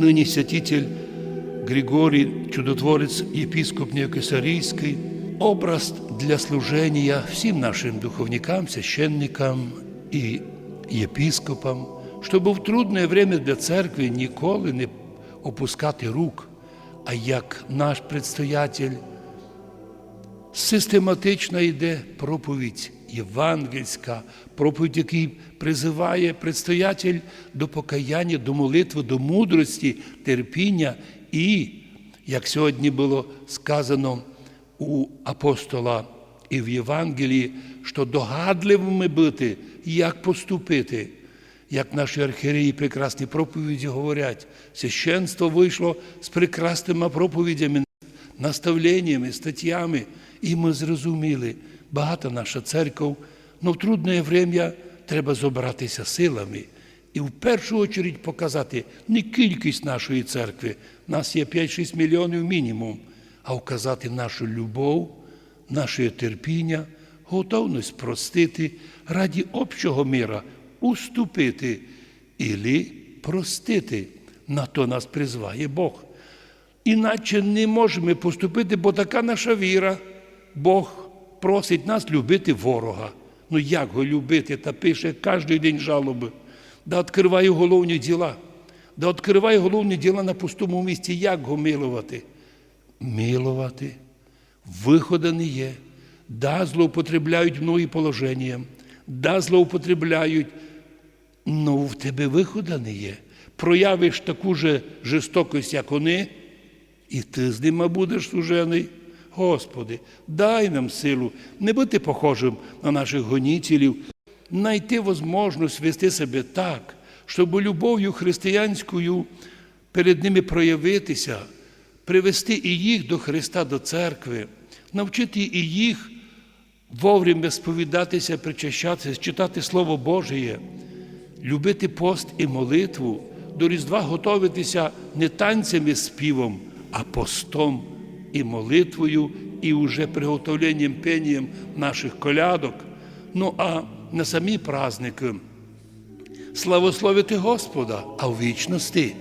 нині святитель Григорій, чудотворець єпіскоп Неокесарійський, образ для служення всім нашим духовникам, священникам і єпіскопам, щоб в трудне время для церкви ніколи не опускати рук, а як наш предстоятель систематично йде проповідь євангельська, проповідь, який призиває предстоятель до покаяння, до молитви, до мудрості, терпіння і, як сьогодні було сказано у апостола і в Євангелії, що догадливими бути, як поступити. Як наші архієреї прекрасні проповіді говорять, священство вийшло з прекрасними проповідями, наставленнями, статтями, і ми зрозуміли, багата наша церква, але в трудне время треба зобратися силами і в першу чергу показати не кількість нашої церкви, нас є 5-6 мільйонів мінімум, а вказати нашу любов, наше терпіння, готовність простити раді общого мира, уступити ілі простити. На то нас призває Бог. Іначе не можемо поступити, бо така наша віра. Бог просить нас любити ворога. Ну як його любити? Та пише кожен день жалоби. Да відкриває головні діла. Да відкриває головні діла на пустому місці. Як його милувати? Милувати. Виходу не є. Да, злоупотребляють многі положення. Да, злоупотребляють. Ну в тебе виходу не є. Проявиш таку же жорстокість, як вони, і ти з ними будеш сужений. Господи, дай нам силу не бути похожим на наших гонітелів, знайти можливість вести себе так, щоб любов'ю християнською перед ними проявитися, привести і їх до Христа, до церкви, навчити і їх вовремя сповідатися, причащатися, читати Слово Божє, любити пост і молитву, до Різдва готуватися не танцями, співом, а постом і молитвою, і уже приготовленням пенієм наших колядок. Ну а на самі праздники славословити Господа, а в вічності,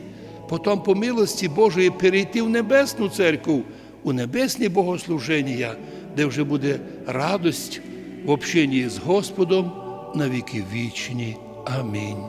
потім по милості Божої перейти в Небесну церкву, у небесні богослуження, де вже буде радость в общенні з Господом на віки вічні. Амінь.